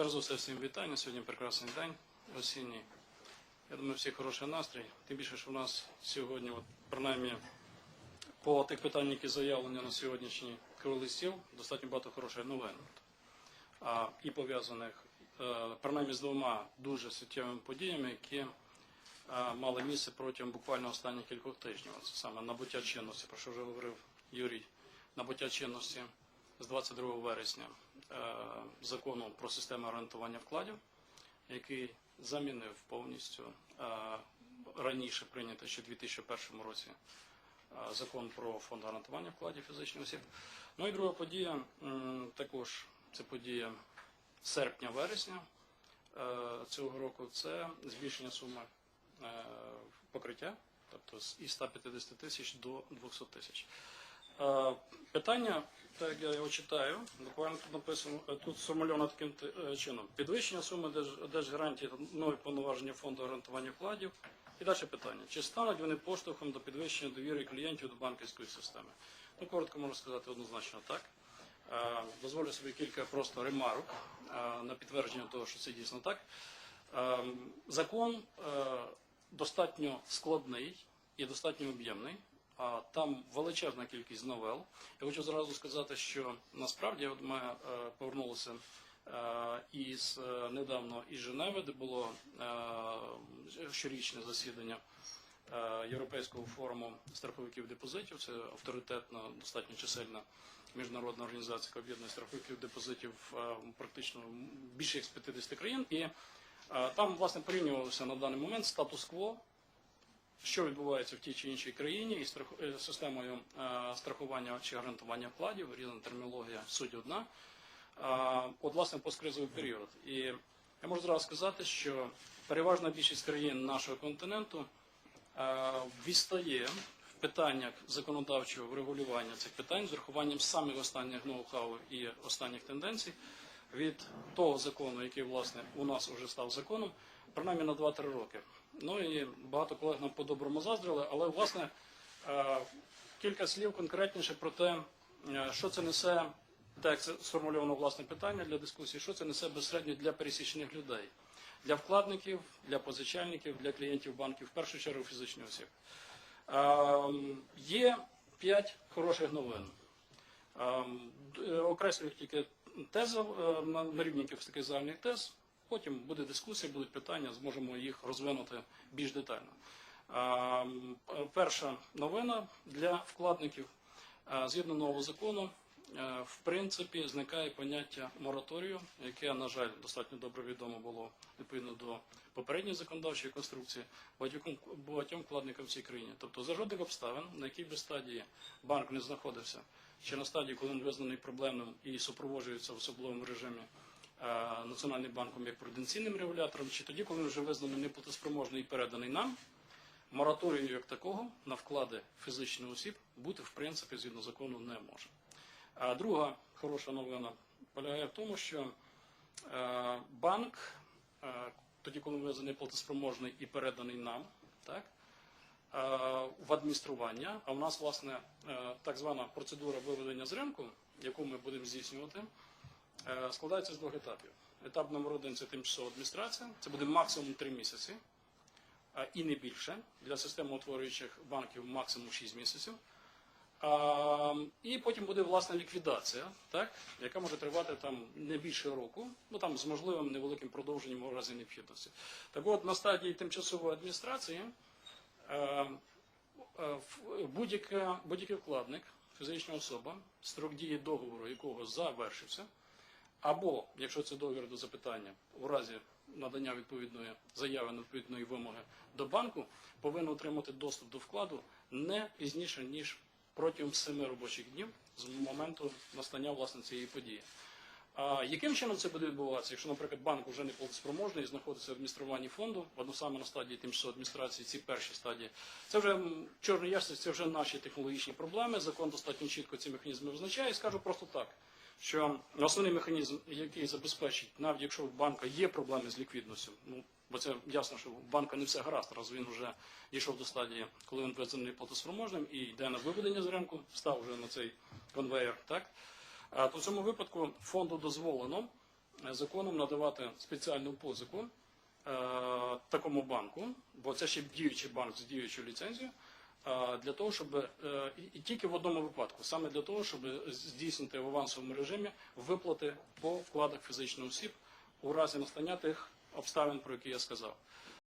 Перш за все, всім вітання. Сьогодні прекрасний день осінній. Я думаю, всіх хороший настрій. Тим більше, що в нас сьогодні, от, принаймні, по тих питаннях, які заявлені на сьогоднішній стіл, достатньо багато хороших новин. А, і пов'язаних е, принаймні з двома дуже суттєвими подіями, які е, мали місце протягом буквально останніх кількох тижнів. Це саме набуття чинності, про що вже говорив Юрій, набуття чинності з 22 вересня е, закону про систему орієнтування вкладів, який замінив повністю е, раніше прийнятий ще у 2001 році е, закон про фонд гарантування вкладів фізичних осіб. Ну і друга подія також це подія серпня-вересня цього року. Це збільшення суми покриття, тобто із 150 тисяч до 200 тисяч. Питання, так я його читаю, буквально тут написано, е, тут сформульовано таким е, чином. Підвищення суми держгарантії та нові повноваження фонду гарантування вкладів. І далі питання. Чи стануть вони поштовхом до підвищення довіри клієнтів до банківської системи? Ну, коротко можу сказати однозначно так. Е, Дозволю собі кілька просто ремарок на підтвердження того, що це дійсно так. Закон достатньо складний і достатньо об'ємний. Там величезна кількість новел. Я хочу зразу сказати, що насправді от ми е, повернулися е, із е, недавно із Женеви, де було щорічне засідання Європейського форуму страховиків депозитів. Це авторитетна, достатньо чисельна міжнародна організація, об'єднує страховиків депозитів практично більше як з 50 країн. І там власне порівнювалося на даний момент статус-кво що відбувається в тій чи іншій країні страху- е, системою е, страхування чи гарантування вкладів, різна термінологія, суть одна. А, От, власне, посткризовий період. І я можу зразу сказати, що переважна більшість країн нашого континенту е, відстає в питаннях законодавчого врегулювання цих питань з урахуванням самих останніх ноу-хау і останніх тенденцій від того закону, який власне у нас вже став законом, принаймні на 2-3 роки. Ну і багато колег нам по-доброму заздрили, але власне е, кілька слів конкретніше про те, е, що це несе, так як сформульовано власне питання для дискусії, що це несе безпосередньо для пересічних людей, для вкладників, для позичальників, для клієнтів банків, в першу чергу фізичних осіб. Е, Є п'ять хороших новин. Окреслюю тільки тези на рівні таких загальних тез. Потім буде дискусія, будуть питання, зможемо їх розвинути більш детально. Перша новина для вкладників. Згідно нового закону, е, в принципі, зникає поняття мораторію, яке, на жаль, достатньо добре відомо було відповідно до попередньої законодавчої конструкції багатьом, багатьом вкладникам в цій країні. Тобто за жодних обставин, на якій би стадії банк не знаходився, чи на стадії, коли він визнаний проблемним і супроводжується в особливому режимі Національним банком як пруденційним регулятором, чи тоді, коли він вже визнаний неплатоспроможний і переданий нам, мораторію як такого на вклади фізичних осіб бути в принципі згідно закону не може. А друга хороша новина полягає в тому, що е, банк, е, тоді, коли він визнаний платоспроможний і переданий нам, так, е, в адміністрування, а в нас, власне, е, так звана процедура виведення з ринку, яку ми будемо здійснювати, е, складається з двох етапів. Етап номер один це тимчасова адміністрація, це буде максимум три місяці і не більше. Для системоутворюючих банків максимум 6 місяців. І потім буде власна ліквідація, так, яка може тривати там не більше року, ну там з можливим невеликим продовженням у разі необхідності. Так от на стадії тимчасової адміністрації е, е, будь-який вкладник, фізична особа, строк дії договору якого завершився, або, якщо це договір до запитання, у разі надання відповідної заяви на відповідної вимоги до банку, повинен отримати доступ до вкладу не пізніше, ніж протягом 7 робочих днів з моменту настання власне цієї події. А яким чином це буде відбуватися, якщо, наприклад, банк вже не платоспроможний і знаходиться в адмініструванні фонду, одно саме на стадії тимчасової адміністрації, ці перші стадії, це вже чорний ящик, це вже наші технологічні проблеми. Закон достатньо чітко ці механізми визначає. І скажу просто так, що основний механізм, який забезпечить, навіть якщо в банка є проблеми з ліквідністю, ну бо це ясно, що в банка не все гаразд, раз він вже дійшов до стадії, коли він визнаний платоспроможним і йде на виведення з ринку, став вже на цей конвейер, так. То в цьому випадку фонду дозволено е, законом надавати спеціальну позику е, такому банку, бо це ще діючий банк з діючою ліцензією, е, для того, щоб і тільки в одному випадку, саме для того, щоб здійснити в авансовому режимі виплати по вкладах фізичних осіб у разі настання тих обставин, про які я сказав.